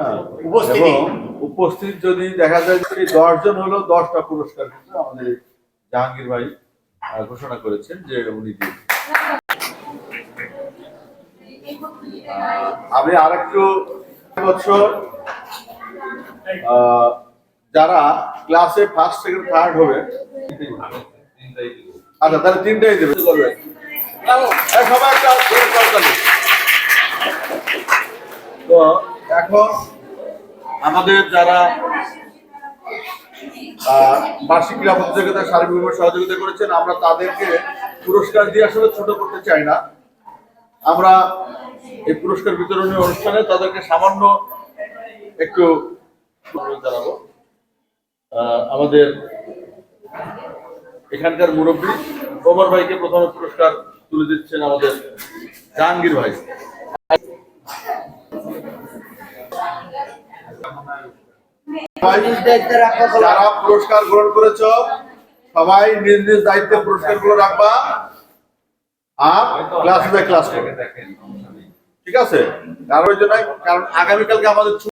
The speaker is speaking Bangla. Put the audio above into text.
হ্যাঁ, উপস্থিতি। এবং উপস্থিত যদি দেখা যায় যে দশ জন হলো দশটা পুরস্কার কিন্তু আমাদের জাহাঙ্গীর ভাই ঘোষণা করেছেন যে উনি। আহ, আমি আর একটু বছর যারা ক্লাসে ফার্স্ট সেকেন্ড থার্ড হবে আচ্ছা তাহলে তিনটাই দেবে এই সবাই একটা তো এখন আমাদের যারা বার্ষিক ক্রীড়া প্রতিযোগিতায় সার্বিকভাবে সহযোগিতা করেছেন আমরা তাদেরকে পুরস্কার দিয়ে আসলে ছোট করতে চাই না। আমরা এই পুরস্কার বিতরণী অনুষ্ঠানে তাদেরকে সামান্য একটু জানাব। আমাদের এখানকার মুরব্বী ওমর ভাইকে প্রথমে পুরস্কার তুলে দিচ্ছেন আমাদের জাহাঙ্গীর ভাই, যারা পুরস্কার গ্রহণ করেছ, সবাই নিজ নিজ দায়িত্বে পুরস্কারগুলো রাখবা। আর ক্লাস বাই ক্লাস ঠিক আছে? কারণ জন্য কারণ আগামীকালকে আমাদের